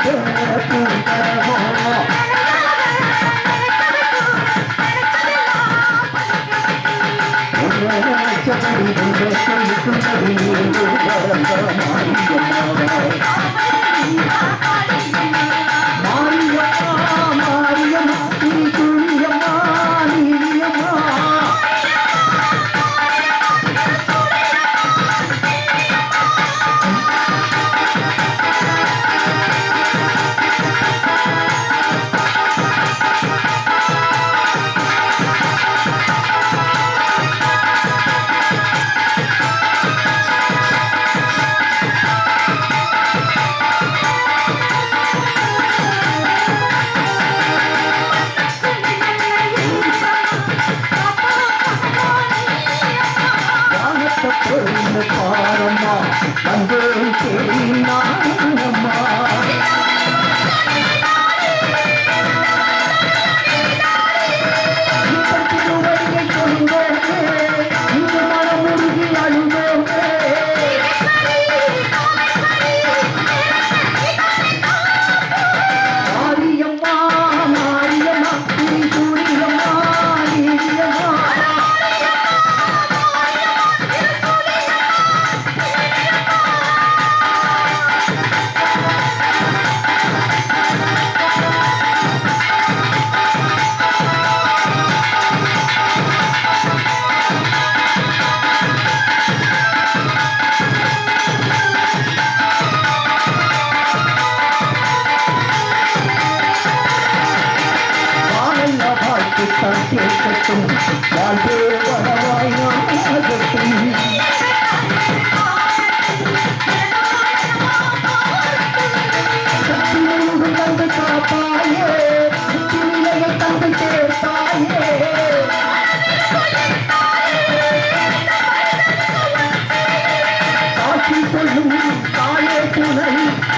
தரும்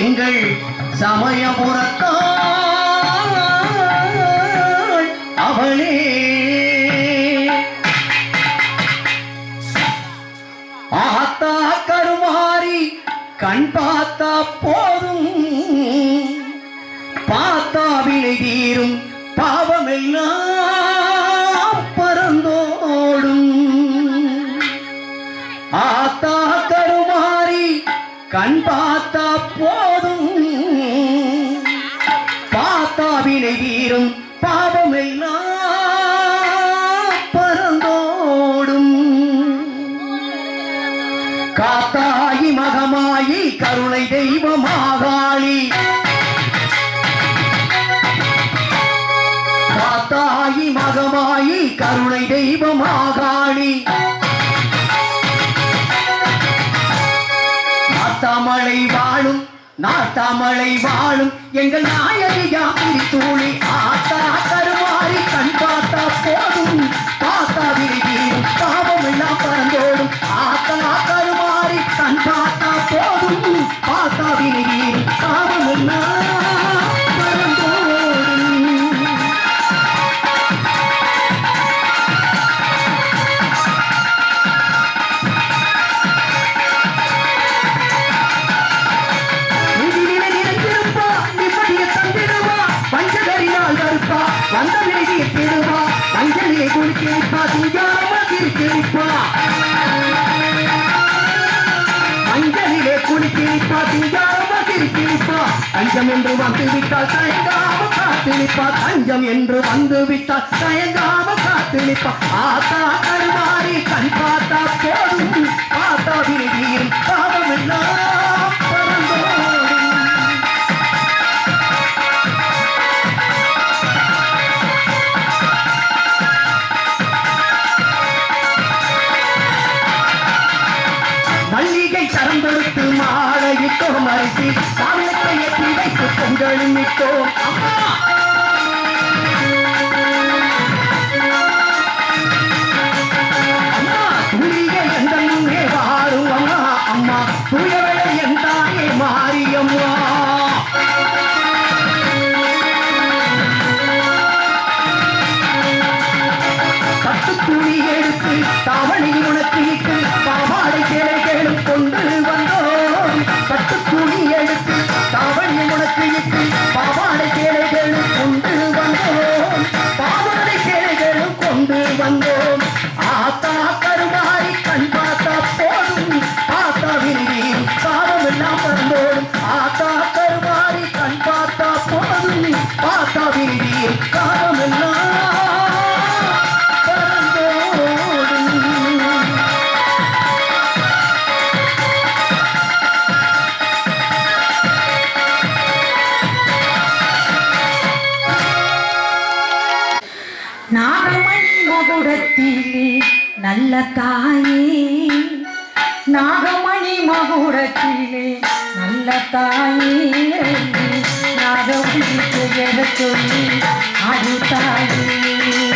எங்கள் சமயபுரத்தான் அவளே. ஆத்தா கருமாறி கண் பார்த்தா போதும் பார்த்தா வினை தீரும் பாவமெல்லாம் கண் பார்த்தா போதும். பார்த்தா வினை தீரும் பாவமெல்லாம் பறந்தோடும். காத்தாயி மகமாயி கருணை தெய்வமாகாளி. நாட்டாமலை வாழும் நாட்டாமலை வாழும். எங்கள் நாயகியா தூளி ஆத்தா கருமாறி கண் பார்த்தா போதும். தாத்தா விரிவீரும் பாவம் எல்லாம் பறந்தோடும். ஆத்தா கருமாறி கண் பார்த்தா போதும். தாத்தா விரிவீரும் பாவம் எல்லாம் அஞ்சலியை குளிக்கிருப்பா, சிங்காரமா சிரிக்கிருப்பா. அஞ்சலிலே குளிக்கிருப்பா, சிங்காரமா சிரிக்கிருப்பா. தஞ்சம் என்று வந்து விட்டால் தயங்காம காத்திருப்பா தஞ்சம் என்று வந்து விட்டால் தயங்காம காத்திருப்பா ஆத்தா கருமாறி கண் பார்த்தா போதும் பார்த்தா விரிவீரும் பாவமெல்லாம் மாலையிட்டோம் அரிசி. சாமியத்தை ஏற்றி வைத்து பொங்கலும் இட்டோம் நல்ல தாயே நாகமணி மகுடத்திலே நல்ல தாயே நாகமணி பெயர சொல்லி அடி தாயே